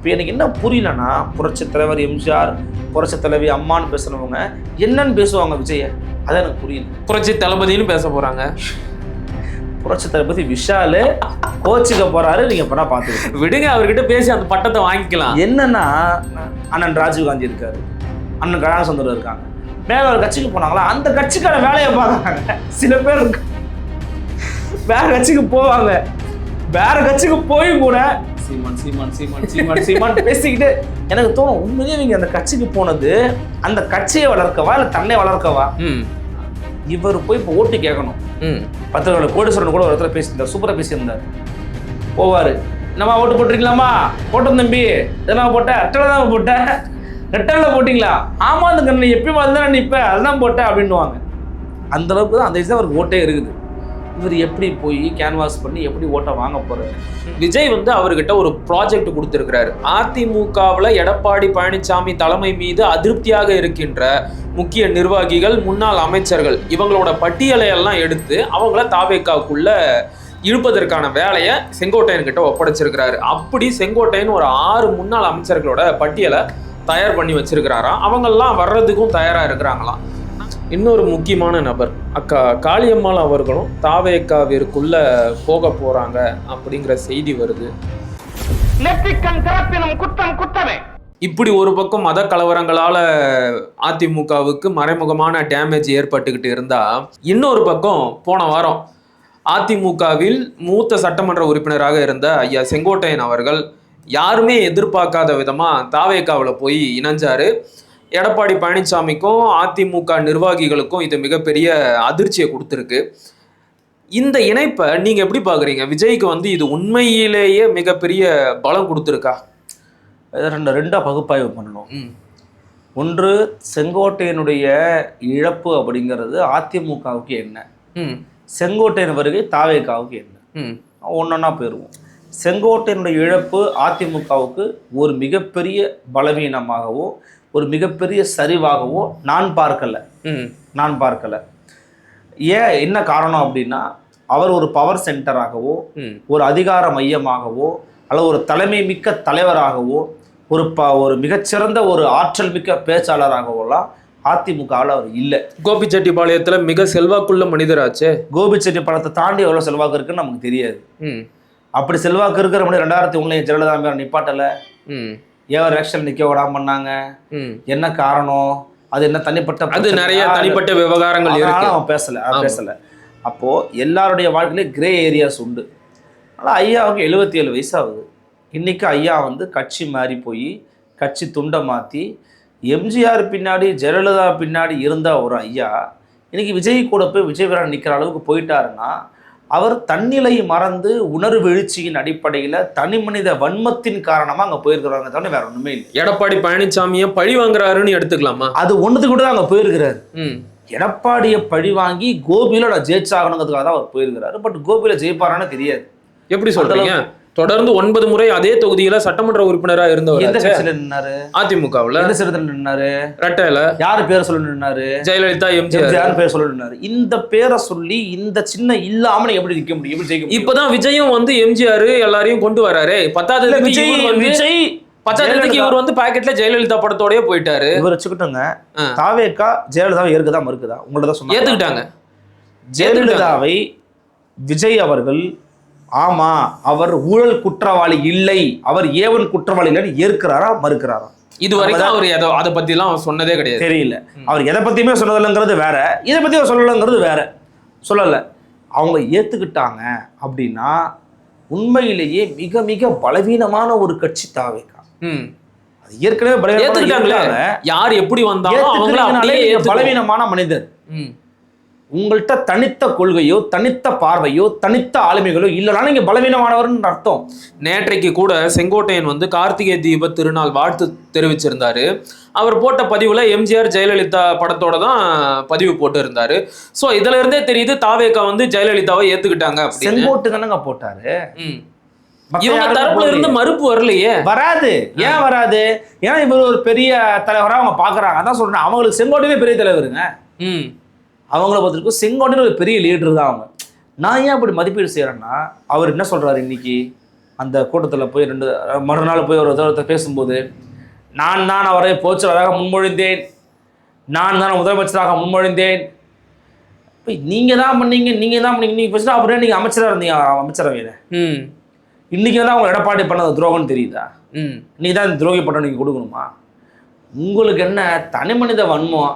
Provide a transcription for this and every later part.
இப்போ எனக்கு என்ன புரியலன்னா புரட்சி தலைவர் எம்ஜிஆர் புரட்சி தலைவி அம்மான்னு பேசுனவங்க என்னன்னு பேசுவாங்க விஜய? அதான் எனக்கு புரியல. புரட்சி தளபதினு பேச போறாங்க. புரட்சி தளபதி விஷாலு கோச்சிக்க போறாரு நீங்க பண்ணா பார்த்துக்கோங்க விடுங்க அவர்கிட்ட பேசி அந்த பட்டத்தை வாங்கிக்கலாம். என்னன்னா அண்ணன் ராஜீவ் காந்தி இருக்காரு. அண்ணன் கல்யாண சுந்தரம் இருக்காங்க. மேல ஒரு கட்சிக்கு போனாங்களா அந்த கட்சிக்கான வேலையை பார்க்குறாங்க. சில பேர். வேற கட்சிக்கு போவாங்க. வேற கட்சிக்கு போய் கூட சீமான் சீமான் சீமான் சீமான் சீமான் பேசிக்கிட்டு எனக்கு தோணும் உண்மையிலேயே இவங்க அந்த கட்சிக்கு போனது அந்த கட்சியை வளர்க்கவா இல்லை தன்னை வளர்க்கவா? ம். இவர் போய் இப்போ ஓட்டு கேட்கணும். ம். பத்திரிகையாளர் கோடீஸ்வரன் கூட ஒரு இடத்துல பேசியிருந்தார் சூப்பராக பேசியிருந்தார். போவார். என்னம்மா ஓட்டு போட்டிருக்கீங்களாம்மா? போட்டோம் தம்பி. இதெல்லாம் போட்ட அட்டலை தான் போட்ட ரெட்டலில் போட்டிங்களா? ஆமாம் அந்த கண்ணு. எப்பயும் அதுதான் நிற்பேன் அதுதான் போட்டேன் அப்படின்னுவாங்க. அந்த அளவுக்கு தான் அந்த வயசு அவருக்கு ஓட்டே இருக்குது. இவர் எப்படி போய் கேன்வாஸ் பண்ணி எப்படி ஓட்டை வாங்க போறாரு? விஜய் வந்து அவர்கிட்ட ஒரு ப்ராஜெக்ட் கொடுத்திருக்கிறாரு. அதிமுகவில் எடப்பாடி பழனிசாமி தலைமை மீது அதிருப்தியாக இருக்கின்ற முக்கிய நிர்வாகிகள் முன்னாள் அமைச்சர்கள் இவங்களோட பட்டியலை எல்லாம் எடுத்து அவங்கள தாவேக்காவுக்குள்ள இழுப்பதற்கான வேலையை செங்கோட்டையன் கிட்ட ஒப்படைச்சிருக்கிறாரு. அப்படி செங்கோட்டையன் ஒரு ஆறு முன்னாள் அமைச்சர்களோட பட்டியலை தயார் பண்ணி வச்சிருக்கிறாராம். அவங்கெல்லாம் வர்றதுக்கும் தயாரா இருக்கிறாங்களாம். இன்னொரு முக்கியமான நபர். அக்கா காளியம்மாள் அவர்களும் தாவேக்காவிற்குள்ள போக போறாங்க அப்படிங்கிற செய்தி வருது. குற்றம் குற்றமே. இப்படி ஒரு பக்கம் மத கலவரங்களால அதிமுகவுக்கு மறைமுகமான டேமேஜ் ஏற்பட்டுக்கிட்டு இருந்தா இன்னொரு பக்கம் போன வாரம் அதிமுகவில் மூத்த சட்டமன்ற உறுப்பினராக இருந்த ஐயா செங்கோட்டையன் அவர்கள் யாருமே எதிர்பார்க்காத விதமா தாவேக்காவில் போய் இணைஞ்சாரு. எடப்பாடி பழனிசாமிக்கும் அதிமுக நிர்வாகிகளுக்கும் இது மிகப்பெரிய அதிர்ச்சியை கொடுத்துருக்கு. இந்த இணைப்பை நீங்க எப்படி பாக்குறீங்க? விஜய்க்கு வந்து இது உண்மையிலேயே மிகப்பெரிய பலம் கொடுத்துருக்கா? ரெண்டு ரெண்டாக பகுப்பாய்வு பண்ணணும். ஒன்று செங்கோட்டையனுடைய இழப்பு அப்படிங்கிறது அதிமுகவுக்கு என்ன? செங்கோட்டையன் வருகை தாவேக்காவுக்கு என்ன? ஒன்றொன்னா போயிடுவோம் செங்கோட்டையனுடைய இழப்பு அதிமுகவுக்கு ஒரு மிகப்பெரிய பலவீனமாகவோ ஒரு மிகப்பெரிய சரிவாகவோ நான் பார்க்கல. நான் பார்க்கல. ஏன் என்ன காரணம் அப்படின்னா அவர் ஒரு பவர் சென்டராகவோ ஒரு அதிகார மையமாகவோ அல்லது ஒரு தலைமை மிக்க தலைவராகவோ ஒரு ப ஒரு மிகச்சிறந்த ஒரு ஆற்றல் மிக்க பேச்சாளராகவோலாம் அதிமுகவில் அவர் இல்லை. கோபிச்செட்டிப்பாளையத்துல மிக செல்வாக்குள்ள மனிதராச்சே. கோபிச்செட்டி படத்தை தாண்டி எவ்வளோ செல்வாக்கு இருக்குன்னு நமக்கு தெரியாது. அப்படி செல்வாக்கு இருக்கிற முடியும் ரெண்டாயிரத்தி ஒன்றுல ஜெயலலிதா அம்மையார் நிப்பாட்டலை. ம். ஏன் எலெக்ஷன் நிற்க விடாம பண்ணாங்க? என்ன காரணம்? அது என்ன தனிப்பட்ட அது? நிறைய தனிப்பட்ட விவகாரங்கள் அவன் பேசல. பேசல. அப்போ எல்லாருடைய வாழ்க்கையிலும் கிரே ஏரியாஸ் உண்டு. ஆனால் ஐயாவுக்கு எழுபத்தி ஏழு வயசு ஆகுது. இன்னைக்கு ஐயா வந்து கட்சி மாறி போய் கட்சி துண்டை மாற்றி எம்ஜிஆர் பின்னாடி ஜெயலலிதா பின்னாடி இருந்த ஒரு ஐயா இன்னைக்கு விஜய் கூட போய் விஜய் வீரன் நிற்கிற அளவுக்கு போயிட்டாருன்னா அவர் தன்னிலை மறந்து உணர்வு எழுச்சியின் அடிப்படையில் தனி மனித வன்மத்தின் காரணமாக அங்கே போயிருக்கிறாங்க தவிர வேற ஒன்றுமே இல்லை. எடப்பாடி பழனிசாமியை பழி வாங்குறாருன்னு எடுத்துக்கலாமா? அது ஒன்றுத்துக்கு கூட தான் அங்கே போயிருக்கிறாரு. ம். எடப்பாடியை பழி வாங்கி கோபியில் நான் ஜெயிச்சாகணுங்கிறதுக்காக தான் அவர் போயிருக்கிறாரு. பட் கோபியில் ஜெயிப்பாரான்னு தெரியாது. எப்படி சொல்றீங்க? தொடர்ந்து ஒன்பது முறை அதே தொகுதியில சட்டமன்ற உறுப்பினரா எந்த இருந்தவர் கட்சியில் நின்னாரு? அதிமுகவுல. எந்த சிறுத்தில் நின்னாரு? ரெட்டையில யார் பேர் சொல்ல நின்னாரு? ஜெயலலிதா எம்ஜிஆர் எம்ஜிஆர் பேர் சொல்ல நின்னாரு? இந்த பேரை சொல்லி இந்த சின்ன இல்லாம எப்படி நிக்க முடியும்? எப்படி ஜெயிக்க இப்பதான் விஜயும் வந்து எம்ஜிஆர் எல்லாரையும் கொண்டு வராரு. பத்தாவது விஜய் விஜய் ஜெயலலிதா- இவர் வந்து பாக்கெட்ல ஜெயலலிதா படத்தோடயே போயிட்டாரு. இவர் வச்சுக்கிட்டோங்க. தாவேக்கா ஜெயலலிதாவை ஏற்குதா மறுக்குதா? உங்கள்ட்ட தான் சொன்னாங்க. ஏத்துக்கிட்டாங்க. ஜெயலலிதாவை விஜய் அவர்கள் ஆமா அவர் ஊழல் குற்றவாளி இல்லை. அவர் ஏவன் குற்றவாளி இல்லைன்னு ஏற்கிறாரா மறுக்கிறாரா? இது வரைக்கும் அவர் எதோ அதை அவர் சொன்னதே கிடையாது. தெரியல. அவர் எதை பத்தியுமே சொன்னதில்லைங்கிறது வேற. இதை பத்தி அவர் சொல்லலைங்கிறது வேற. சொல்லல. அவங்க ஏத்துக்கிட்டாங்க அப்படின்னா உண்மையிலேயே மிக மிக பலவீனமான ஒரு கட்சி தாவேக்கா. ம். அது ஏற்கனவே இருக்காங்க. யார் எப்படி வந்தாலும். பலவீனமான மனிதர். ம். உங்கள்கிட்ட தனித்த கொள்கையோ தனித்த பார்வையோ தனித்த ஆளுமைகளோ இல்லைனா நீங்க பலவீனமானவர்னு அர்த்தம். நேற்றைக்கு கூட செங்கோட்டையன் வந்து கார்த்திகை தீப திருநாள் வாழ்த்து தெரிவிச்சிருந்தாரு. அவர் போட்ட பதிவுல எம்ஜிஆர் ஜெயலலிதா படத்தோட தான் பதிவு போட்டு இருந்தாரு ஸோ இதுல இருந்தே தெரியுது தாவேக்கா வந்து ஜெயலலிதாவை ஏத்துக்கிட்டாங்க செங்கோட்டு தானங்க போட்டாரு. இவங்க தரப்புல. இருந்து மறுப்பு வரலையே. வராது. ஏன் வராது? ஏன்னா இவர் ஒரு பெரிய தலைவரா அவங்க பாக்குறாங்க. அதான் சொல்றேன். அவங்களுக்கு செங்கோட்டையே பெரிய தலைவருங்க. ம். அவங்கள பொறுத்திருக்கும் செங்கோட்டையில் ஒரு பெரிய லீடர் தான் அவங்க. நான் ஏன் அப்படி மதிப்பீடு செய்கிறேன்னா அவர் என்ன சொல்றாரு இன்னைக்கு? அந்த கூட்டத்தில் போய் ரெண்டு மறுநாள் போய் ஒரு ஒருத்தர் பேசும்போது நான் தான் அவரை போச்சலராக முன்மொழிந்தேன். நான் தான் முதலமைச்சராக முன்மொழிந்தேன். இப்போ நீங்கள் தான் பண்ணீங்க நீங்கள் தான் பண்ணீங்க. நீங்கள் பேசுனா அப்புறம் நீங்கள் அமைச்சராக இருந்தீங்க? அமைச்சரவையில் ம். இன்றைக்கி தான் அவங்க எடப்பாடி பண்ணது துரோகம்னு தெரியுதா? ம். நீ தான் இந்த துரோகி பட்டம் நீங்கள் கொடுக்கணுமா? உங்களுக்கு என்ன தனி மனித வன்மம்?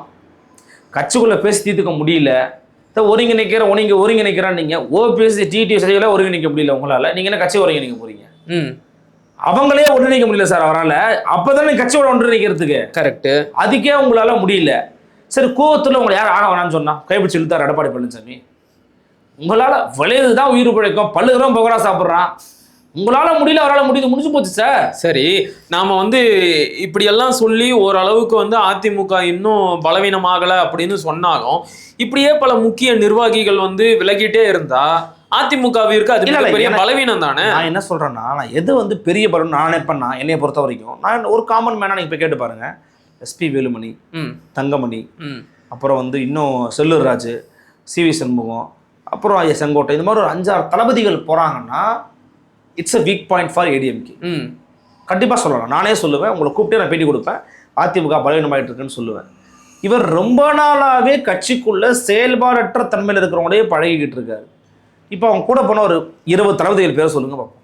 கட்சிக்குள்ளே பேசி தீர்த்துக்க முடியல. ஒருங்கிணைக்கிற ஒருங்க ஒருங்கிணைக்கிறான் நீங்கள் ஓபிஎஸ் டிடி சரிகளை ஒருங்கிணைக்க முடியல உங்களால். நீங்கள் என்ன கட்சி ஒருங்கிணைக்க போறீங்க? ம். அவங்களே ஒன்றிணைக்க முடியல சார் அவரால். அப்போ தானே கட்சியோட ஒன்றிணைக்கிறதுக்கு. கரெக்ட் அதுக்கே உங்களால் முடியல. சரி கோவத்தில் உங்களை யார் ஆக வேணாம்னு சொன்னா? கைப்பிடிச்சு இழுத்தார் எடப்பாடி பழனிசாமி. உங்களால் விளையுது தான் உயிர் பிழைக்கும். பல்லுகிறோம் பகரா சாப்பிட்றான். உங்களால் முடியல அவரால் முடியுது. முடிஞ்சு போச்சு சார். சரி நாம வந்து இப்படியெல்லாம் சொல்லி ஓரளவுக்கு வந்து அதிமுக இன்னும் பலவீனமாகல அப்படின்னு சொன்னாலும் இப்படியே பல முக்கிய நிர்வாகிகள் வந்து விலகிட்டே இருந்தா அதிமுகவிற்கு அது பெரிய பலவீனம் தானே? நான் என்ன சொல்றேன்னா நான் எது வந்து பெரிய பலம் நான் நினைப்பேன்னா என்னைய பொறுத்த வரைக்கும் நான் ஒரு காமன் மேனா நீங்க போய் கேட்டு பாருங்க. எஸ்பி வேலுமணி ம். தங்கமணி ம். அப்புறம் வந்து இன்னும் செல்லூர் ராஜு சிவி சண்முகம் அப்புறம் ஐயா செங்கோட்டை இந்த மாதிரி ஒரு அஞ்சாறு தளபதிகள் போறாங்கன்னா it's a weak point for ADMK கண்டிப்பாக சொல்லலாம் நானே சொல்லுவேன். உங்களை கூப்பிட்டு நான் பேட்டி கொடுப்பேன். அதிமுக பலவீனமாயிட்டு இருக்குன்னு சொல்லுவேன். இவர் ரொம்ப நாளாகவே கட்சிக்குள்ள செயல்பாடற்ற தன்மையில் இருக்கிறவங்களே பழகிக்கிட்டு இருக்காரு. இப்போ அவங்க கூட போன ஒரு இருபது தளபதிகள் பேர் சொல்லுங்க பார்ப்போம்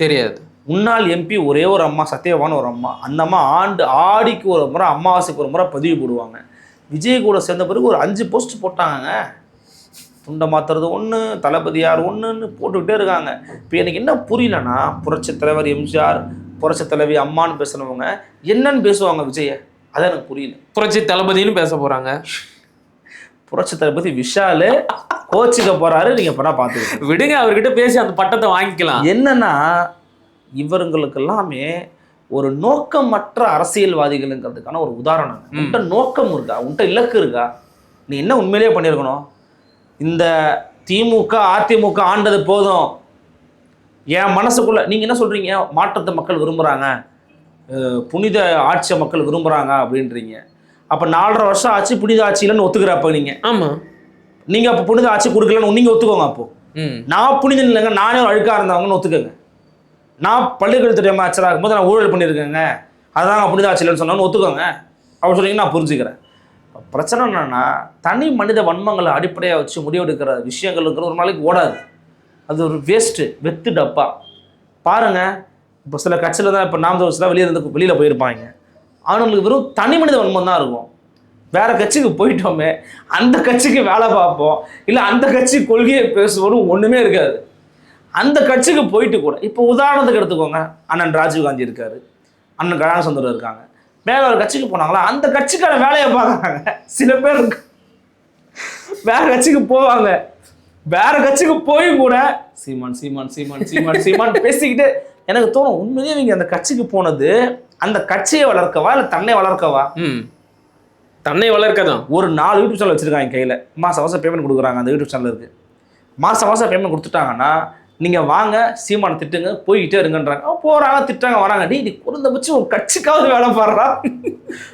தெரியாது. முன்னாள் எம்பி ஒரே ஒரு அம்மா சத்தியவான ஒரு அம்மா. அந்த அம்மா ஆண்டு ஆடிக்கு ஒரு முறை அமாவாசைக்கு ஒரு முறை பதிவு போடுவாங்க. விஜய் கூட சேர்ந்த பிறகு ஒரு அஞ்சு போஸ்ட் போட்டாங்க துண்டை மாத்துறது ஒன்று தளபதி யார் ஒன்றுன்னு போட்டுக்கிட்டே இருக்காங்க. இப்போ எனக்கு என்ன புரியலன்னா புரட்சித் தலைவர் எம்ஜிஆர் புரட்சித் தலைவி அம்மான்னு பேசுனவங்க என்னன்னு பேசுவாங்க விஜய? அதான் எனக்கு புரியல. புரட்சி தளபதினு பேச போறாங்க. புரட்சி தளபதி விஷாலு கோச்சிக்க போறாரு நீங்க படா பார்த்துக்கிட்டு விடுங்க அவர்கிட்ட பேசி அந்த பட்டத்தை வாங்கிக்கலாம். என்னன்னா இவங்களுக்கு எல்லாமே ஒரு நோக்கமற்ற அரசியல்வாதிகளுங்கிறதுக்கான ஒரு உதாரணம். உன்கிட்ட நோக்கம் இருக்கா? உன்கிட்ட இலக்கு இருக்கா? நீ என்ன உண்மையிலேயே பண்ணியிருக்கணும்? இந்த திமுக அதிமுக ஆண்டது போதும். என் மனசுக்குள்ள நீங்க என்ன சொல்றீங்க? மாற்றத்தை மக்கள் விரும்புறாங்க. அஹ் புனித ஆட்சியை மக்கள் விரும்புறாங்க அப்படின்றீங்க. அப்ப நாலரை வருஷம் ஆச்சு புனித ஆட்சி இல்லைன்னு ஒத்துக்கிறப்ப நீங்க. ஆமா. நீங்க அப்ப புனித ஆட்சி கொடுக்கலன்னு நீங்க ஒத்துக்கோங்க அப்போ. ம். நான் புனிதன் இல்லைங்க நானே ஒரு அழுக்கா இருந்தவங்கன்னு ஒத்துக்கோங்க. நான் பள்ளிக்கல்வித்துறை அமைச்சராக இருக்கும்போது நான் ஊழல் பண்ணியிருக்கேங்க. அதான் புனித ஆட்சியில்னு சொன்னான்னு ஒத்துக்கோங்க. அப்படி சொன்னீங்க நான் புரிஞ்சுக்கிறேன். பிரச்சனை என்னென்னா தனி மனித வன்மங்களை அடிப்படையாக வச்சு முடிவெடுக்கிற விஷயங்களுங்கிற ஒரு நாளைக்கு ஓடாது. அது ஒரு வேஸ்ட்டு வெத்து டப்பா. பாருங்க இப்போ சில கட்சியில் தான் இப்போ நாம் தான் வெளியே இருந்து வெளியில் போயிருப்பாங்க. அவனுங்களுக்கு வெறும் தனி மனித வன்மம் தான் இருக்கும். வேற கட்சிக்கு போயிட்டோமே அந்த கட்சிக்கு வேலை பார்ப்போம். இல்லை அந்த கட்சி கொள்கையை பேசுவோம் ஒன்றுமே இருக்காது. அந்த கட்சிக்கு போயிட்டு கூட இப்போ உதாரணத்துக்கு எடுத்துக்கோங்க அண்ணன் ராஜீவ் காந்தி அண்ணன் கல்யாண இருக்காங்க. வேற ஒரு கட்சிக்கு போனாங்களா? அந்த கட்சிக்கான வேலையை பார்க்குறாங்க. சில பேர் வேற கட்சிக்கு போவாங்க. வேற கட்சிக்கு போயும் கூட சீமான் சீமான் சீமான் சீமான் சீமான் பேசிக்கிட்டு எனக்கு தோணும் உண்மையிலேயே இவங்க அந்த கட்சிக்கு போனது அந்த கட்சியை வளர்க்கவா இல்லை தன்னை வளர்க்கவா? ம். தன்னை வளர்க்க தான் ஒரு நாலு யூடியூப் சேனல் வச்சுருக்காங்க கையில். மாதம் மாதம் பேமெண்ட் கொடுக்குறாங்க அந்த யூடியூப் சேனலுக்கு மாதம் மாதம் பேமெண்ட் கொடுத்துட்டாங்கன்னா நீங்கள் வாங்க சீமானை திட்டுங்க போய்கிட்டே இருங்கன்றாங்க. போகிறாங்க திட்டாங்க வராங்க. டேய் நீ குறைந்தபட்சம் உன் கட்சிக்காவது வேலை பாடுறா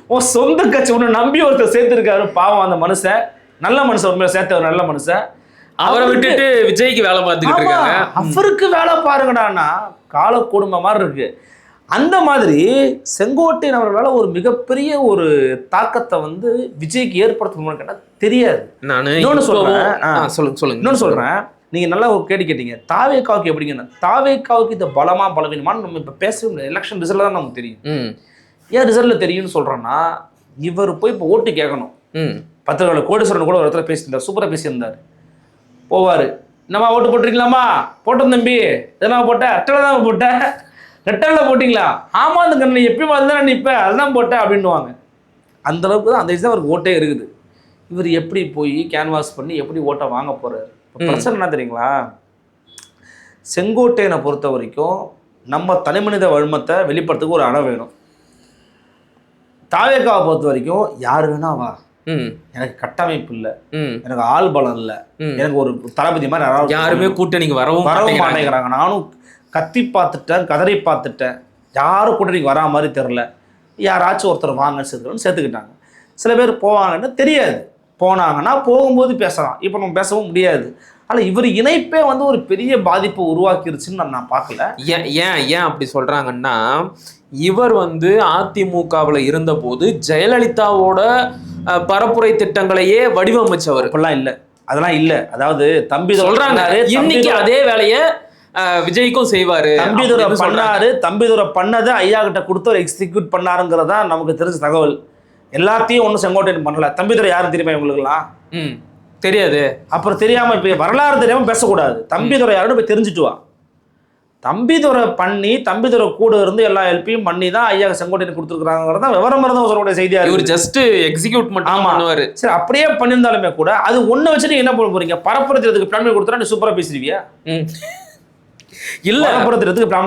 உன் சொந்த கட்சி உன்னை நம்பி ஒருத்தர் சேர்த்துருக்காரு. பாவம் அந்த மனுஷன். நல்ல மனுஷன் உண்மையில சேர்த்த ஒரு நல்ல மனுஷன். அவரை விட்டுட்டு விஜய்க்கு வேலை பார்த்துக்கிட்டு இருக்காங்க. அவருக்கு வேலை பாருங்கடான்னா கால கொடுமை மாதிரி இருக்கு. அந்த மாதிரி செங்கோட்டையன் அவர்களால் ஒரு மிகப்பெரிய ஒரு தாக்கத்தை வந்து விஜய்க்கு ஏற்படுத்தணும்னு கேட்டா தெரியாது. நானு இன்னொன்னு இப்பவும்- சொல்றேன். சொல்லுங்க சொல்லுங்க. இன்னொன்னு சொல்றேன். நீங்க நல்லா ஒரு கேள்வி கேட்டீங்க. தாவேக்காவுக்கு எப்படிங்க தாவேக்காவுக்கு இந்த பலமா பலவீனமான்னு நம்ம இப்ப பேசவே முடியாது எலெக்ஷன் ரிசல்ட் தான் நமக்கு தெரியும். ம். ஏன் ரிசல்ட்ல தெரியும்னு சொல்றேன்னா இவர் போய் இப்போ ஓட்டு கேட்கணும். ம். பத்திரிகையாளர் கோடீஸ்வரன் கூட ஒரு இடத்துல பேசியிருந்தார் சூப்பராக பேசியிருந்தார். போவார். என்னம்மா ஓட்டு போட்டிருக்கீங்களாம்மா போட்டோம் தம்பி. எதனா போட்ட? அட்டலை தான் போட்ட. ரெட்டலில் போட்டிங்களா? ஆமாம் அந்த கண்ணு. எப்பயும் அதுதான் நிற்பேன் அதுதான் போட்டேன் அப்படின்னுவாங்க. அந்த அளவுக்கு தான் அந்த வயசு தான் அவருக்கு ஓட்டே இருக்குது. இவர் எப்படி போய் கேன்வாஸ் பண்ணி எப்படி ஓட்டை வாங்க போறாரு? இப்போ பிரச்சனை என்ன தெரியுங்களா? செங்கோட்டையனை பொறுத்த வரைக்கும் நம்ம தனிமனித வன்மத்தை வெளிப்படுத்துக்கு ஒரு அணை வேணும். தாவேக்காவை பொறுத்த வரைக்கும் யார் வேணா வா. எனக்கு கட்டமைப்பு இல்லை. எனக்கு ஆள் பலம் இல்லை. எனக்கு ஒரு தளபதி மாதிரி யாருமே கூட்டணிக்கு வரவும் வரவும் மாட்டேங்கிறாங்க. நானும் கத்தி பார்த்துட்டேன் கதறி பார்த்துட்டேன். யாரும் கூட்டணிக்கு வரா மாதிரி தெரில யாராச்சும் ஒருத்தர் வாங்க சேர்த்துக்கணும்னு சேர்த்துக்கிட்டாங்க. சில பேர் போவாங்கன்னு தெரியாது. போனாங்கன்னா போகும்போது பேசலாம். இப்போ நம்ம பேசவும் முடியாது. ஆனால் இவர் இணைப்பே வந்து ஒரு பெரிய பாதிப்பை உருவாக்கிருச்சுன்னு நான் நான் பார்க்கல. ஏன் ஏன் ஏன் அப்படி சொல்றாங்கன்னா இவர் வந்து அதிமுகவில் இருந்தபோது ஜெயலலிதாவோட பரப்புரை திட்டங்களையே வடிவமைச்சவர். அப்படிலாம் இல்லை. அதெல்லாம் இல்லை. அதாவது தம்பி தம்பி இன்னைக்கு அதே வேலையை விஜய்க்கும் செய்வாரு. தம்பிதுரை. பண்ணாரு தம்பிதுரை பண்ணதை ஐயா கிட்ட கொடுத்து ஒரு எக்ஸிக்யூட் பண்ணாருங்கிறதா நமக்கு தெரிஞ்ச தகவல். எல்லாத்தையும் ஒன்றும் செங்கோட்டையன் பண்ணல. தம்பிதுரை யாரும் தெரியுமா இவங்களுக்குலாம் ம் தெரியாது. அப்புறம் தெரியாம இப்ப வரலாறு தெரியாம பேசக்கூடாது. தம்பிதுரை யாருன்னு போய் தெரிஞ்சுட்டு வா. தம்பிதுரை பண்ணி தம்பிதுரை கூட இருந்து எல்லா ஹெல்ப்பையும் பண்ணி தான் ஐயா செங்கோட்டையன் கொடுத்துருக்காங்கிறது தான் விவரம் இருந்தவங்க சொல்லக்கூடிய செய்தியா இவர் ஜஸ்ட் எக்ஸிக்யூட் மட்டும் ஆமா. பண்ணுவாரு. சரி அப்படியே பண்ணியிருந்தாலுமே கூட அது ஒண்ணு வச்சு நீங்க என்ன பண்ண போறீங்க? பரப்புறதுக்கு பிளான் கொடுத்தா நீ சூப்பரா பேசுறீவியா ம். இல்ல.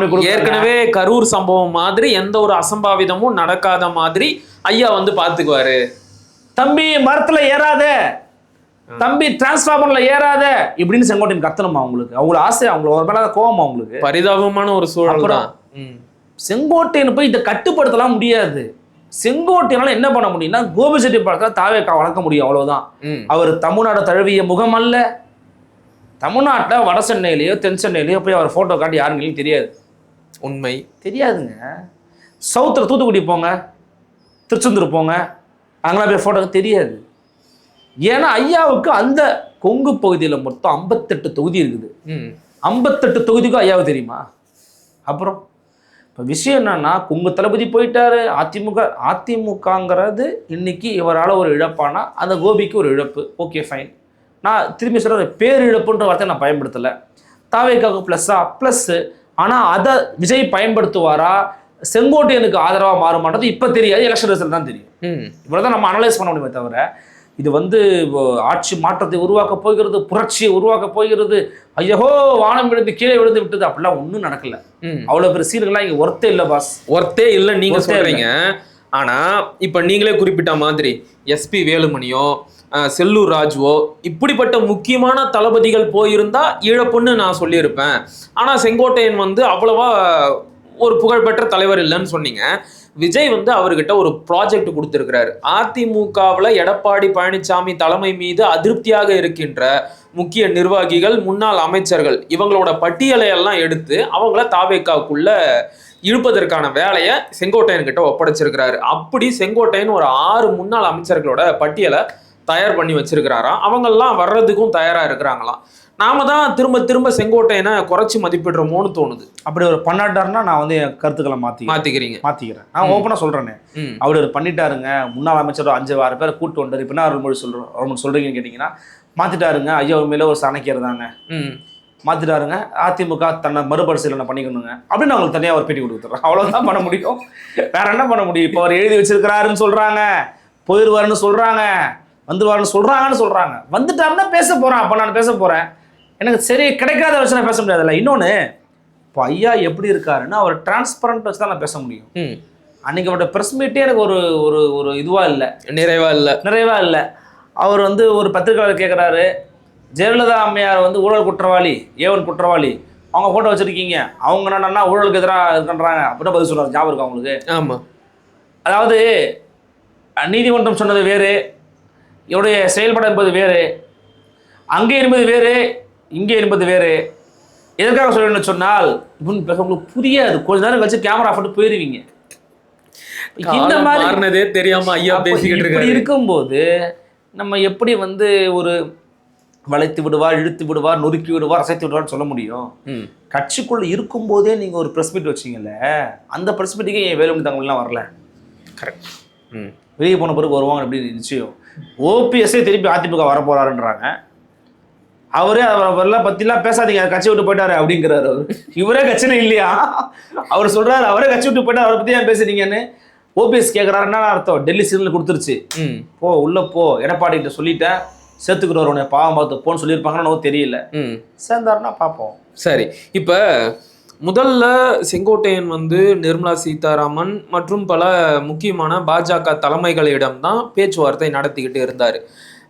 கொடுக்க ஏற்கனவே கரூர் சம்பவம் மாதிரி எந்த ஒரு அசம்பாவிதமும் நடக்காத மாதிரி ஐயா வந்து பாத்துக்குவாரு. தம்பி மரத்துல ஏறாத. தம்பி டிரான்ஸ்ஃபார்மர்ல ஏறாத. இப்படின்னு செங்கோட்டையன் கத்தணுமா அவங்களுக்கு? அவங்கள ஆசை அவங்கள ஒரு மேல கோவமா அவங்களுக்கு. பரிதாபமான ஒரு சூழல்? தான். செங்கோட்டையன் போய் இதை கட்டுப்படுத்தலாம் முடியாது. செங்கோட்டையனால என்ன பண்ண முடியும்னா கோபிச்செட்டி பழக்கத்தில் தாவேக்கா வளர்க்க முடியும் அவ்வளவுதான். அவர் தமிழ்நாடு தழுவிய முகம் அல்ல. தமிழ்நாட்டில் வட சென்னையிலயோ தென் சென்னையிலயோ போய் அவர் ஃபோட்டோ காட்டி யாருங்களுக்கும் தெரியாது. உண்மை. தெரியாதுங்க. சவுத்தில் தூத்துக்குடி போங்க திருச்செந்தூர் போங்க அங்கெல்லாம் போய் ஃபோட்டோ தெரியாது. ஏன்னா ஐயாவுக்கு அந்த கொங்கு பகுதியில் மொத்தம் ஐம்பத்தெட்டு தொகுதி இருக்குது. ம். ஐம்பத்தெட்டு தொகுதிக்கும் ஐயாவுக்கு தெரியுமா? அப்புறம் இப்போ விஷயம் என்னன்னா கொங்கு தளபதி போயிட்டாரு அதிமுக அதிமுகங்கிறது இன்னைக்கு இவரால் ஒரு இழப்பானா அந்த கோபிக்கு ஒரு இழப்பு. ஓகே ஃபைன் நான் திரும்பி சொல்கிற பேர் இழப்புன்ற வார்த்தை நான் பயன்படுத்தலை. தாவேக்காவுக்கு ப்ளஸ்ஸா ப்ளஸ்ஸு ஆனால் அதை விஜய் பயன்படுத்துவாரா? செங்கோட்டையனுக்கு ஆதரவாக மாறுமான்றது இப்போ தெரியாது எலெக்ஷன் ரிசல்ட் தான் தெரியும். ம். இவ்வளோ தான் நம்ம அனலைஸ் பண்ண முடியுமே தவிர இது வந்து ஆட்சி மாற்றத்தை உருவாக்க போகிறது புரட்சியை உருவாக்க போகிறது. ஐயோ வானம் விழுந்து கீழே விழுந்து விட்டது. அப்படிலாம் ஒன்றும் நடக்கல. அவ்வளோ பெரிய சீன்கள்லாம் இங்கே ஒர்த்தே இல்லை பாஸ் ஒர்த்தே இல்ல நீங்க ஒர்த்தே ஆனால் இப்போ நீங்களே குறிப்பிட்ட மாதிரி எஸ்பி வேலுமணியோ செல்லூர் ராஜுவோ இப்படிப்பட்ட முக்கியமான தளபதிகள் போயிருந்தா இழப்புன்னு நான் சொல்லியிருப்பேன். ஆனால் செங்கோட்டையன் வந்து அவ்வளவா ஒரு புகழ்பெற்ற தலைவர் இல்லைன்னு சொன்னீங்க. விஜய் வந்து அவர்கிட்ட ஒரு ப்ராஜெக்ட் கொடுத்துருக்கிறாரு. அதிமுகவில் எடப்பாடி பழனிசாமி தலைமை மீது அதிருப்தியாக இருக்கின்ற முக்கிய நிர்வாகிகள் முன்னாள் அமைச்சர்கள் இவங்களோட பட்டியலை எல்லாம் எடுத்து அவங்கள தாவேக்காவுக்குள்ள இழுப்பதற்கான வேலையை செங்கோட்டையன் கிட்ட ஒப்படைச்சிருக்கிறாரு. அப்படி செங்கோட்டையன் ஒரு ஆறு முன்னாள் அமைச்சர்களோட பட்டியலை தயார் பண்ணி வச்சிருக்கிறாராம். அவங்கெல்லாம் வர்றதுக்கும் தயாரா இருக்கிறாங்களாம். நாம தான் திரும்ப திரும்ப செங்கோட்டையனை குறைச்சி மதிப்பிடுறோமோன்னு தோணுது. அப்படி ஒரு பண்ணாட்டாருன்னா நான் வந்து என் கருத்துக்களை மாற்றி மாத்திக்கிறீங்க. மாற்றிக்கிறேன் நான் ஓப்பனாக சொல்கிறேனே அவர் ஒரு பண்ணிட்டாருங்க. முன்னாள் அமைச்சர் ஒரு அஞ்சு ஆறு பேரை கூட்டு வந்தார் இப்போ என்ன அருள்மொழி சொல்கிறோம் அருள்மொழி சொல்கிறீங்கன்னு கேட்டிங்கன்னா மாற்றிட்டாருங்க ஐயா உண்மையில ஒரு சனக்கியர் தாங்க. ம். மாற்றிட்டாருங்க அதிமுக தன்னை மறுபரிசீலனை பண்ணிக்கணுங்க. அப்படின்னு அவங்களுக்கு தனியாக ஒரு பேட்டி கொடுத்துட்றோம் அவ்வளோதான் பண்ண முடியும். வேற என்ன பண்ண முடியும்? இப்போ அவர் எழுதி வச்சிருக்கிறாருன்னு சொல்கிறாங்க போயிடுவாருன்னு சொல்கிறாங்க வந்துருவாருன்னு சொல்கிறாங்கன்னு சொல்கிறாங்க வந்துட்டாருன்னா பேச போகிறேன் அப்போ நான் பேச போகிறேன் எனக்கு சரி கிடைக்காத வச்சு நான் பேச முடியாதுல்ல. இன்னொன்று இப்போ ஐயா எப்படி இருக்காருன்னு அவர் டிரான்ஸ்பரண்ட் வச்சு தான் நான் பேச முடியும். ம். அன்னைக்கு அவரோட ப்ரெஸ் மீட்டே எனக்கு ஒரு ஒரு ஒரு இதுவாக இல்லை. நிறைவா இல்ல. நிறைவா இல்லை. அவர் வந்து ஒரு பத்திரிகையாளர் கேட்குறாரு ஜெயலலிதா அம்மையார் வந்து ஊழல் குற்றவாளி ஏவன் குற்றவாளி. அவங்க ஃபோட்டோ வச்சுருக்கீங்க. அவங்க என்னன்னா ஊழலுக்கு எதிராக இருக்கின்றாங்க அப்படின்னு பதில் சொல்றாரு. ஞாபகம் இருக்கா அவங்களுக்கு ஆமா. அதாவது நீதிமன்றம் சொன்னது வேறு. இவருடைய செயல்பட என்பது வேறு. அங்கே என்பது வேறு. இங்கே என்பது வேறு. எதற்காக சொல்லணும்னு சொன்னால் இப்படின்னு பேச உங்களுக்கு புரியாது. கொஞ்ச நேரம் கழிச்சு கேமரா போட்டு போயிருவீங்க. இந்த மாதிரி தெரியாம ஐயா பேசிக்கிட்டு இருக்கும்போது நம்ம எப்படி வந்து ஒரு வளைத்து விடுவார் இழுத்து விடுவார் நொறுக்கி விடுவார் அசைத்து விடுவார்னு சொல்ல முடியும். ம். கட்சிக்குள்ள இருக்கும்போதே நீங்க ஒரு ப்ரெஸ் மீட் வச்சீங்கல்ல அந்த ப்ரெஸ் மீட்டுக்கே என் வேலுமணி தங்கள்லாம் வரல? கரெக்ட் ம். வெளியே போன பிறகு வருவாங்க அப்படின்னு நிச்சயம். ஓபிஎஸ்ஸே திருப்பி அதிமுக வர போறாருன்றாங்க அவரே அவரெல்லாம் பத்திலாம் பேசாதீங்க கட்சி விட்டு போயிட்டாரு அப்படிங்கிறாரு அவர். இவரே கட்சியில இல்லையா? அவர் சொல்றாரு அவரே கட்சி விட்டு போயிட்டாரு அவரை பத்தி ஏன் பேசுறீங்கன்னு. ஓபிஎஸ் கேட்குறாரு என்ன அர்த்தம்? டெல்லி சிக்னல் கொடுத்துருச்சு. போ உள்ள போ எடப்பாடி கிட்ட சொல்லிட்டேன். சேர்த்துக்கிட்டு உன்னை பாவம் பார்த்து போன்னு சொல்லியிருப்பாங்கன்னு தெரியல. ம். சேர்ந்தாருன்னா பார்ப்போம். சரி இப்போ முதல்ல செங்கோட்டையன் வந்து நிர்மலா சீதாராமன் மற்றும் பல முக்கியமான பாஜக தலைமைகளிடம் தான் பேச்சுவார்த்தை நடத்திக்கிட்டு இருந்தார்.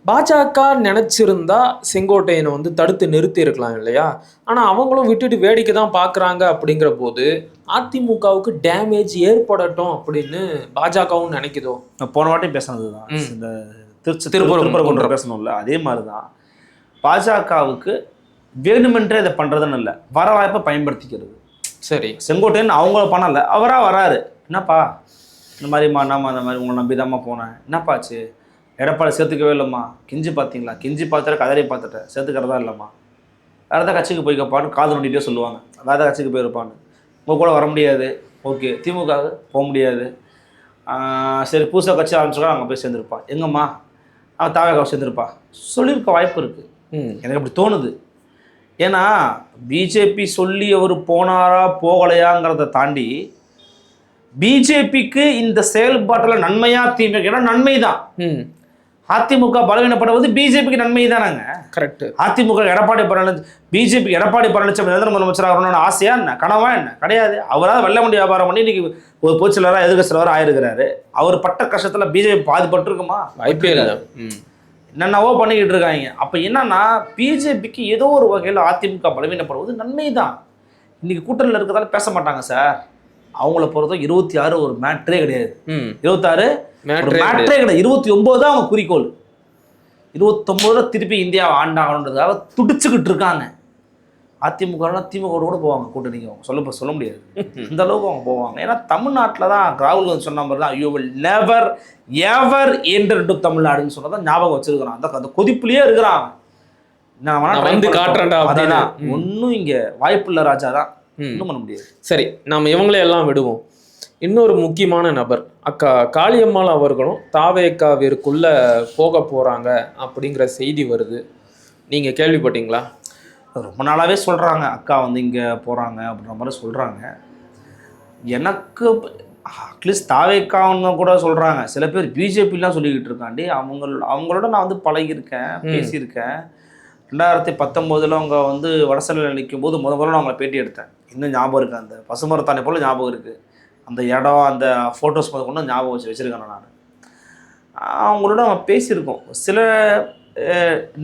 பாஜக நினைச்சிருந்தா செங்கோட்டையனை வந்து தடுத்து நிறுத்தி இருக்கலாம் இல்லையா? ஆனால் அவங்களும் விட்டுட்டு வேடிக்கை தான் பார்க்குறாங்க அப்படிங்கிற போது அதிமுகவுக்கு டேமேஜ் ஏற்படட்டும் அப்படின்னு பாஜகவும் நினைக்குதோ? நான் போன வாட்டி பேசினது தான். இந்த திருச்சி. திருப்பரங்குன்றம் பேசணும்ல. அதே மாதிரி தான் பாஜகவுக்கு வேணுமென்றே இதை பண்ணுறதுன்னு இல்லை. வர வாய்ப்பை பயன்படுத்திக்கிறது. சரி. செங்கோட்டையன் அவங்கள பண்ணல. அவரா வராரு. என்னப்பா? இந்த மாதிரிம்மா நம்ம அந்த மாதிரி உங்களை நம்பி தாம்மா போனேன். என்னப்பாச்சு எடப்பாடி சேர்த்துக்கவே இல்லைம்மா. கிஞ்சி பார்த்தீங்களா? கிஞ்சி பார்த்துட்டு கதறி பார்த்துட்டேன் சேர்த்துக்கிறதா இல்லைம்மா? வேறு ஏதாவது கட்சிக்கு போய்க்கப்பான்னு காது நோண்டிகிட்டே சொல்லுவாங்க. வேறு ஏதாவது கட்சிக்கு போயிருப்பான்னு. உங்கள் கூட வர முடியாது. ஓகே. திமுக போக முடியாது. சரி புதுசாக கட்சி ஆரம்பிச்சுக்கா அங்கே போய் சேர்ந்துருப்பா. எங்கம்மா? அவன் தாவே சேர்ந்துருப்பா சொல்லியிருக்க வாய்ப்பு இருக்குது ம். எனக்கு அப்படி தோணுது. ஏன்னா பிஜேபி சொல்லி அவர் போனாரா போகலையாங்கிறத தாண்டி பிஜேபிக்கு இந்த செயல்பாட்டில் நன்மையா தீமை ஏன்னா நன்மை தான் ம். அதிமுக பலவீனப்படுவது பிஜேபிக்கு நன்மை தானங்க கரெக்ட் அதிமுக எடப்பாடி பழனிசாமி பிஜேபி எடப்பாடி பழனிசாமி நிரந்தர முதலமைச்சர் ஆகணும்னு ஆசையா என்ன? கனவா என்ன? கிடையாது. அவராவது வெள்ள மண்டி வியாபாரம் பண்ணி இன்னைக்கு ஒரு பொதுச்செயலராக எதிர்கட்சியாளராக ஆயிருக்கிறாரு. அவர் பட்ட கஷ்டத்தில் பிஜேபி பாதிப்பட்டிருக்குமா வாய்ப்பே இல்லை. என்னென்னவோ பண்ணிக்கிட்டு இருக்காங்க. அப்போ என்னன்னா பிஜேபிக்கு ஏதோ ஒரு வகையில் அதிமுக பலவீனப்படுவது நன்மை தான் இன்னைக்கு கூட்டணியில் இருக்கிறதால பேச மாட்டாங்க சார். அவங்கள பொறுத்த இருபத்தி ஆறு ஒரு மேட்ரே கிடையாது. இருபத்தாறு ஒரு மேட்ரே கிடையாது. இருபத்தி ஒன்பது தான் அவங்க குறிக்கோள். இருபத்தொம்போதுல திருப்பி இந்தியாவை ஆண்டாகணுன்றதுக்காக துடிச்சுக்கிட்டு இருக்காங்க. அதிமுக திமுக கூட போவாங்க கூட்டணிக்கு அவங்க. சொல்ல சொல்ல முடியாது. இந்த அளவுக்கு அவங்க போவாங்க. ஏன்னா தமிழ்நாட்டில் தான் ராகுல் காந்தி சொன்ன மாதிரி தான் you will never ever enter to தமிழ்நாடுன்னு சொன்னதான் ஞாபகம் வச்சிருக்கிறான். அந்த அந்த கொதிப்புலயே இருக்கிறான். நான் வேணா காட்டுறேன்டா. அதான். ம். ஒண்ணும் இங்க வாய்ப்பில்லை ராஜா தான். ம். ஒன்றும் பண்ண முடியாது. சரி நாம் இவங்களை எல்லாம் விடுவோம். இன்னொரு முக்கியமான நபர். அக்கா காளியம்மாள் அவர்களும் தாவேக்காவிற்குள்ள போக போறாங்க அப்படிங்கிற செய்தி வருது. நீங்க கேள்விப்பட்டீங்களா? ரொம்ப நாளாவே சொல்றாங்க. அக்கா வந்து இங்க போறாங்க அப்படின்ற மாதிரி சொல்றாங்க. எனக்கு அட்லீஸ்ட் தாவேக்கான்னு கூட சொல்றாங்க. சில பேர் பிஜேபிலாம் சொல்லிக்கிட்டு இருக்காண்டி. அவங்க அவங்களோட நான் வந்து பழகியிருக்கேன் பேசியிருக்கேன். ரெண்டாயிரத்தி பத்தொம்போதில் அவங்க வந்து வடசலையில் நிற்கும் போது முத முதல்ல நான் அவங்களை பேட்டி எடுத்தேன். இன்னும் ஞாபகம் இருக்குது அந்த பசுமரத்தானி போல ஞாபகம் இருக்குது அந்த இடம் அந்த ஃபோட்டோஸ் முத கொண்டு ஞாபகம் வச்சு வச்சுருக்கேன் நான். அவங்களோட நம்ம பேசியிருக்கோம். சில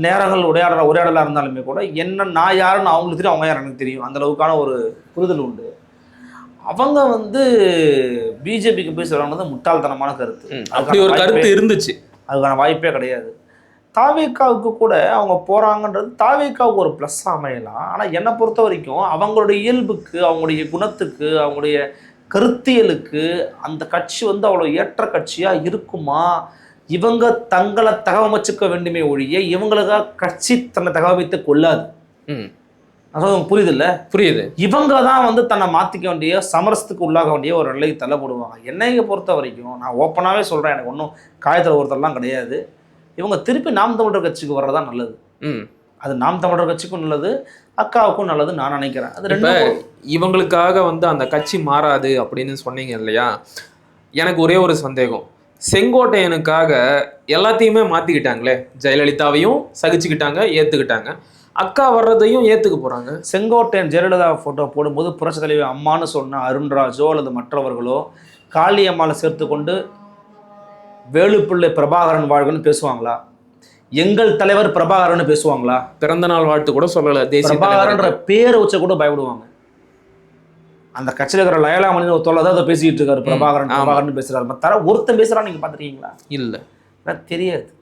நேரங்கள் உரையாடல உரையாடலாக இருந்தாலுமே கூட என்ன நான் யாருன்னு அவங்களுக்கு தெரியும் அவங்க யார் எனக்கு தெரியும். அந்த அளவுக்கான ஒரு புரிதல் உண்டு. அவங்க வந்து பிஜேபிக்கு போய் சொல்றாங்க முட்டாள்தனமான கருத்து. அப்படி ஒரு கருத்து இருந்துச்சு. அதுக்கான வாய்ப்பே கிடையாது. தாவேக்காவுக்கு கூட அவங்க போகிறாங்கன்றது தாவேக்காவுக்கு ஒரு ப்ளஸ் அமையலாம். ஆனால் என்னை பொறுத்த வரைக்கும் அவங்களுடைய இயல்புக்கு அவங்களுடைய குணத்துக்கு அவங்களுடைய கருத்தியலுக்கு அந்த கட்சி வந்து அவ்வளோ ஏற்ற கட்சியாக இருக்குமா? இவங்க தங்களை தகவமைச்சுக்க வேண்டுமே ஒழிய இவங்களுக்காக கட்சி தன்னை தகவமைத்து கொள்ளாது. ம். அதாவது உங்களுக்கு புரியுதுல்ல? புரியுது. இவங்க தான் வந்து தன்னை மாற்றிக்க வேண்டிய சமரசத்துக்கு உள்ளாக வேண்டிய ஒரு நிலைக்கு தள்ளப்படுவாங்க. என்னைய பொறுத்த வரைக்கும் நான் ஓப்பனாகவே சொல்கிறேன் எனக்கு ஒன்றும் காயத்தில் ஒருத்தர்லாம் கிடையாது. இவங்க திருப்பி நாம் தமிழர் கட்சிக்கு வர்றதா நல்லது. ம். அது நாம் தமிழர் கட்சிக்கும் நல்லது. அக்காவுக்கும் நல்லதுன்னு நான் நினைக்கிறேன். அது ரெண்டு இவங்களுக்காக வந்து அந்த கட்சி மாறாது அப்படின்னு சொன்னீங்க இல்லையா? எனக்கு ஒரே ஒரு சந்தேகம். செங்கோட்டையனுக்காக எல்லாத்தையுமே மாத்திக்கிட்டாங்களே. ஜெயலலிதாவையும் சகிச்சுக்கிட்டாங்க ஏத்துக்கிட்டாங்க. அக்கா வர்றதையும் ஏத்துக்க போறாங்க. செங்கோட்டையன் ஜெயலலிதா ஃபோட்டோ போடும்போது புரட்சி தலைவி அம்மான்னு சொன்ன அருண்ராஜோ அல்லது மற்றவர்களோ காளியம்மாளை சேர்த்து கொண்டு வேலுப்பிள்ளை பிரபாகரன் வாழ்கன்னு பேசுவாங்களா? எங்கள் தலைவர் பிரபாகரன் பேசுவாங்களா? பிறந்த நாள் வாழ்த்து கூட சொல்லல தேசிய பிரபாகரன்ற. பேரை வச்ச கூட பயப்படுவாங்க. அந்த கட்சியில் இருக்கிற லயலாமணி ஒரு தொலை தான் பேசிக்கிட்டு இருக்காரு பிரபாகரன். பிரபாகரன் பேசுறாரு. தர ஒருத்தன் பேசுறான் நீங்க பாத்துருக்கீங்களா? இல்ல. தெரியாது.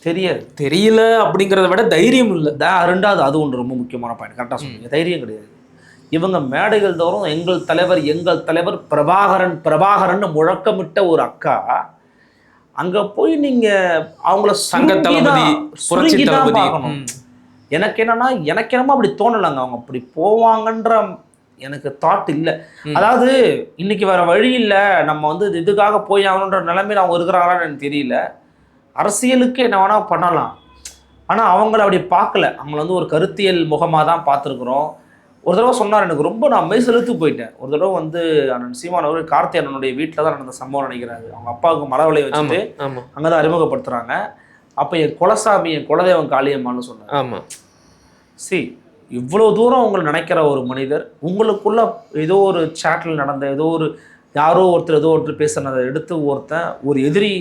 தெரியாது. தெரியல அப்படிங்கறத விட தைரியம் இல்ல. தா ரெண்டாவது அது ஒன்று ரொம்ப முக்கியமான பாயிண்ட் கரெக்டாக சொன்னீங்க. தைரியம் கிடையாது. இவங்க மேடைகள் தோறும் எங்கள் தலைவர் எங்கள் தலைவர் பிரபாகரன் பிரபாகரன் முழக்கமிட்ட ஒரு அக்கா அங்க போய் நீங்க அவங்கள சங்க தளபதி புரட்சி தளபதி. எனக்கு என்னன்னா எனக்கு என்னமோ அப்படி தோணலைங்க. அவங்க அப்படி போவாங்கன்ற எனக்கு தாட் இல்லை. அதாவது இன்னைக்கு வேற வழி இல்லை. நம்ம வந்து இது இதுக்காக போய் ஆகணுன்ற நிலைமையில அவங்க இருக்கிறாங்களான்னு எனக்கு தெரியல. அரசியலுக்கு என்ன வேணா பண்ணலாம். ஆனால் அவங்கள அப்படி பார்க்கல. அவங்கள வந்து ஒரு கருத்தியல் முகமாக தான் பார்த்துருக்குறோம். ஒரு தடவை சொன்னார் எனக்கு ரொம்ப நான் மெய் செலுத்து போயிட்டேன். ஒரு தடவை வந்து அண்ணன் சீமான் அவர் கார்த்தி அண்ணனுடைய வீட்டில் தான் நடந்த சம்பவம் நினைக்கிறாரு. அவங்க அப்பாவுக்கு மர விளைய ஆமா வச்சுட்டு அங்கே தான் அறிமுகப்படுத்துறாங்க. அப்போ என் குலசாமி என் குலதெய்வம் காளியம்மான்னு சொன்னார். ஆமா. சி இவ்வளோ தூரம் உங்களை நினைக்கிற ஒரு மனிதர் உங்களுக்குள்ள ஏதோ ஒரு சேட்டில் நடந்த ஏதோ ஒரு யாரோ ஒருத்தர் ஏதோ ஒருத்தர் பேசுனதை எடுத்து ஒருத்தன் ஒரு எதிரி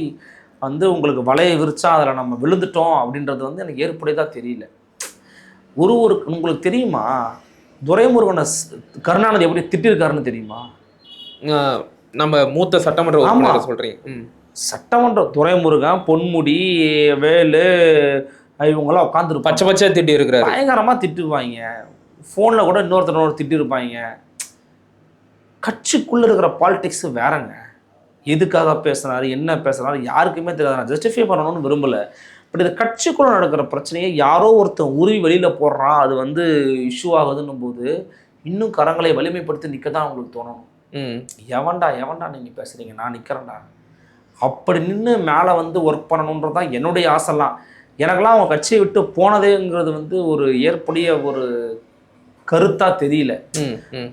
வந்து உங்களுக்கு வலையை விரிச்சா அதில் நம்ம விழுந்துட்டோம் அப்படின்றது வந்து எனக்கு ஏற்புடையதாக தெரியல. ஒரு ஒரு உங்களுக்கு தெரியுமா? துரைமுருகனை கருணாநிதி எப்படி திட்டிருக்காருன்னு தெரியுமா? நம்ம மூத்த சட்டமன்ற உறுப்பினர் சொல்றீங்க. சட்டமன்ற துரைமுருகன் பொன்முடி வேலு இவங்கெல்லாம் உட்காந்துருப்பாங்க பச்சை பச்சை திட்டி இருக்கிறாரு பயங்கரமா திட்டுவாங்க. ஃபோன்ல கூட இன்னொருத்தர் திட்டி இருப்பாங்க கட்சிக்குள்ள இருக்கிற பாலிடிக்ஸ் வேறங்க. எதுக்காக பேசுனாரு என்ன பேசுனாரு யாருக்குமே தெரியாது நான் ஜஸ்டிஃபை பண்ணணும்னு விரும்பல. பட் இது கட்சிக்குள்ள நடக்கிற பிரச்சனையை யாரோ ஒருத்தன் உருவி வெளியில போடுறான் அது வந்து இஷ்யூ ஆகுதுன்னும் போது இன்னும் கரங்களை வலிமைப்படுத்தி நிற்க தான் அவங்களுக்கு தோணணும். ம். எவன்டா எவன்டா நீங்க பேசுறீங்க? நான் நிக்கிறேன்டா. அப்படி நின்று மேலே வந்து ஒர்க் பண்ணணுன்றது தான் என்னுடைய ஆசைலாம். எனக்கெல்லாம் அவங்க கட்சியை விட்டு போனதேங்கிறது வந்து ஒரு ஏற்புடைய ஒரு கருத்தா தெரியல.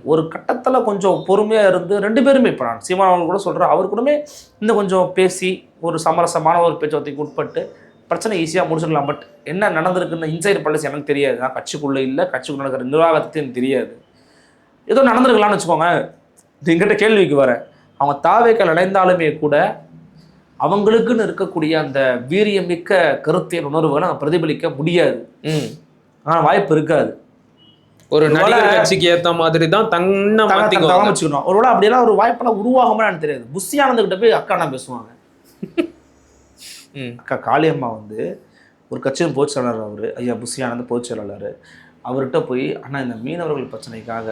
ஒரு கட்டத்துல கொஞ்சம் பொறுமையா இருந்து ரெண்டு பேருமே இப்போ நான் சீமான் கூட சொல்றேன் அவர் கூடமே இன்னும் கொஞ்சம் பேசி ஒரு சமரசமான ஒரு பேச்சுவார்த்தைக்கு உட்பட்டு பிரச்சனை ஈஸியாக முடிச்சிடலாம். பட் என்ன நடந்திருக்குன்னு இன்சைட் பாலிசி எனக்கு தெரியாது. நான் கட்சிக்குள்ளே இல்லை. கட்சிக்குள்ள நடக்கிற நிர்வாகத்தை எனக்கு தெரியாது. ஏதோ நடந்திருக்கலாம்னு வச்சுக்கோங்க. எங்கிட்ட கேள்விக்கு வரேன் அவங்க தாவேக்கள் அடைந்தாலுமே கூட அவங்களுக்குன்னு இருக்கக்கூடிய அந்த வீரியமிக்க கருத்தியல் உணர்வுகளை அவங்க பிரதிபலிக்க முடியாது. ம். ஆனால் வாய்ப்பு இருக்காது. ஒரு நடிகர் கட்சிக்கு ஏத்த மாதிரி தான் தன்னை வச்சுக்கணும். ஒருவேளை அப்படியெல்லாம் ஒரு வாய்ப்பெல்லாம் உருவாகுமா எனக்கு தெரியாது. புஷி ஆனந்துகிட்ட போய் அக்கா நான் பேசுவாங்க. அக்கா காளியம்மா வந்து ஒரு கட்சியின் பொதுச் செயலாளர் அவர். ஐயா புஷி ஆனந்த் பொதுச் செயலாளர். அவர்கிட்ட போய் அண்ணா இந்த மீனவர்கள் பிரச்சனைக்காக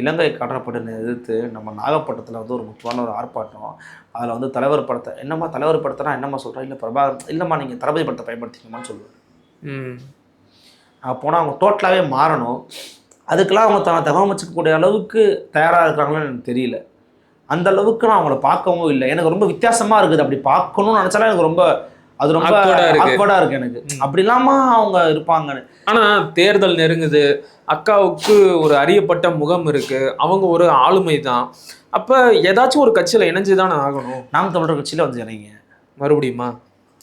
இலங்கை கடற்படை எதிர்த்து நம்ம நாகப்பட்டினத்தில் வந்து ஒரு முக்கியமான ஒரு ஆர்ப்பாட்டம். அதில் வந்து தலைவர் படத்தை என்னம்மா தலைவர் படத்தைனா என்னம்மா சொல்கிறேன் இல்லை பிரபா இல்லைம்மா நீங்கள் தளபதி படத்தை பயன்படுத்திக்கமான்னு சொல்லுவார். போனால் அவங்க டோட்டலாகவே மாறணும். அதுக்கெல்லாம் அவங்க தன்னை தகவமைச்சிக்கக்கூடிய அளவுக்கு தயாராக இருக்காங்களான்னு எனக்கு தெரியல. அந்த அளவுக்கு நான் அவங்கள பார்க்கவும் இல்லை. எனக்கு ரொம்ப வித்தியாசமாக இருக்குது. அப்படி பார்க்கணும்னு நினச்சாலும் எனக்கு ரொம்ப அது ரொம்ப Awkward ஆ இருக்கு. எனக்கு. அப்படி இல்லாம அவங்க இருப்பாங்கன்னு. ஆனா தேர்தல் நெருங்குது. அக்காவுக்கு ஒரு அறியப்பட்ட முகம் இருக்கு. அவங்க ஒரு ஆளுமை தான். அப்ப ஏதாச்சும் ஒரு கட்சியில இணைஞ்சுதானே ஆகணும்? நாம் தமிழர் கட்சியில் வந்து இணைங்க. மறுபடியுமா?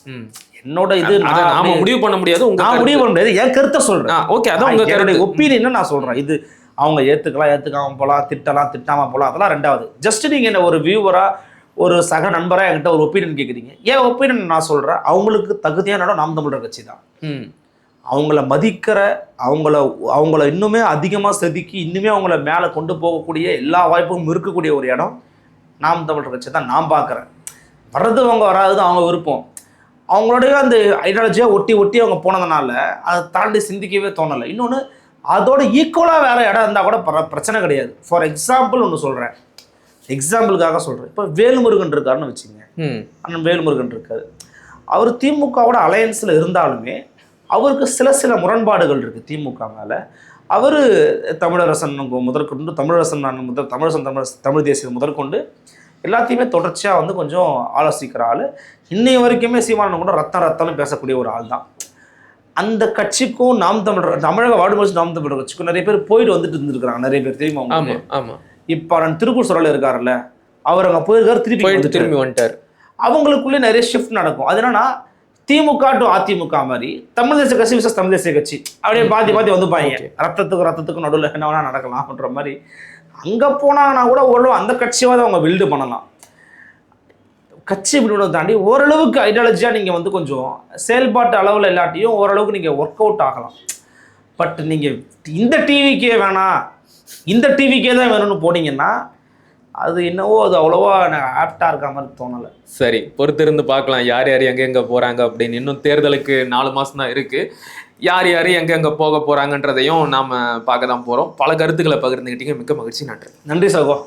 ம். என்னோட இது நாம முடிவு பண்ண முடியாது உங்க நான் முடிவு பண்ண முடியாது. என் கருத்தை சொல்கிறேன் ஓகே அதான் உங்க ஒப்பீனியன் நான் சொல்கிறேன் இது அவங்க ஏற்றுக்கலாம் ஏற்றுக்காம போகலாம் திட்டலாம் திட்டாம போகலாம் அதெல்லாம் ரெண்டாவது. ஜஸ்ட் நீங்கள் என்ன ஒரு வியூவராக ஒரு சக நண்பராக என்கிட்ட ஒரு ஒப்பீனியன் கேட்குறீங்க ஏன் ஒப்பீனியன் நான் சொல்கிறேன் அவங்களுக்கு தகுதியான இடம் நாம் தமிழர் கட்சி தான். ம். அவங்கள மதிக்கிற அவங்கள அவங்கள இன்னுமே அதிகமாக செதுக்கி இன்னுமே அவங்கள மேலே கொண்டு போகக்கூடிய எல்லா வாய்ப்பும் இருக்கக்கூடிய ஒரு இடம் நாம் தமிழர் கட்சி தான். நான் பார்க்குறேன் வர்றது அவங்க வராதது அவங்க விருப்பம். அவங்களுடைய அந்த ஐடியாலஜியாக ஒட்டி ஒட்டி அவங்க போனதுனால அதை தாண்டி சிந்திக்கவே தோணலை. இன்னொன்று அதோட ஈக்குவலாக வேறு இடம் இருந்தால் கூட பர- பிரச்சனை கிடையாது. ஃபார் எக்ஸாம்பிள் ஒன்று சொல்கிறேன் எக்ஸாம்பிளுக்காக சொல்கிறேன் இப்போ வேல்முருகன் இருக்காருன்னு வச்சுங்க அண்ணன் வேல்முருகன் இருக்காரு. அவர் திமுகவோட அலையன்ஸில் இருந்தாலுமே அவருக்கு சில சில முரண்பாடுகள் இருக்குது திமுக மேலே. அவர் தமிழரசன் முதற்கொண்டு தமிழரசன் நான் முதல் தமிழரசன் தமிழ் தமிழ் தேசியம் முதற்கொண்டு எல்லாத்தையுமே தொடர்ச்சியாக வந்து கொஞ்சம் ஆலோசிக்கிற ஆள். இன்னைய வரைக்குமே சீமானன் கூட ரத்தம் ரத்தம்னு பேசக்கூடிய ஒரு ஆள் தான் அந்த கட்சிக்கும் நாம் தமிழர் தமிழக வாடுமொழி நாம் தமிழர் கட்சிக்கும் நிறைய பேர் போயிட்டு வந்துட்டு இருந்திருக்கிறாங்க நிறைய பேர் தெரியுமா ஆமா உங்களுக்கு? ஆமா இப்போ நான் திருப்பூர் சுரல் இருக்காருல்ல அவர் அங்கே போயிருக்காரு திருப்பி. திரும்பி வந்துட்டாரு. அவங்களுக்குள்ளே நிறைய ஷிஃப்ட் நடக்கும். அது என்னன்னா திமுக டு அதிமுக மாதிரி தமிழ் தேசிய கட்சி விசஸ் தமிழ் தேசிய கட்சி. அப்படியே பாதி பாதி வந்துப்பாங்க Okay. ரத்தத்துக்கு ரத்தத்துக்கு நடுவில் என்ன வேணா நடக்கலாம்ன்ற மாதிரி. அங்கே போனாங்கன்னா கூட ஓரளவு அந்த கட்சியாவது அவங்க பில்டு பண்ணலாம். கட்சி பில்டு தாண்டி ஓரளவுக்கு ஐடியாலஜியாக நீங்கள் வந்து கொஞ்சம் செயல்பாட்டு அளவில் இல்லாட்டியும் ஓரளவுக்கு நீங்கள் ஒர்க் அவுட் ஆகலாம். பட் நீங்கள் இந்த டிவிக்கே வேணாம் இந்த டிவிக்கே தான் வேணும்னு போனீங்கன்னா அது என்னவோ அது அவ்வளோவா ஆப்டாக இருக்க மாதிரி தோணலை. சரி பொறுத்திருந்து பார்க்கலாம். யார் யார் எங்க எங்க போறாங்க அப்படின்னு இன்னும் தேர்தலுக்கு நாலு மாசம் தான் இருக்கு. யார் யார் எங்க எங்க போக போறாங்கன்றதையும் நாம பார்க்க தான் போறோம். பல கருத்துக்களை பகிர்ந்துக்கிட்டீங்க மிக்க மகிழ்ச்சி. நன்றி. நன்றி சகோ.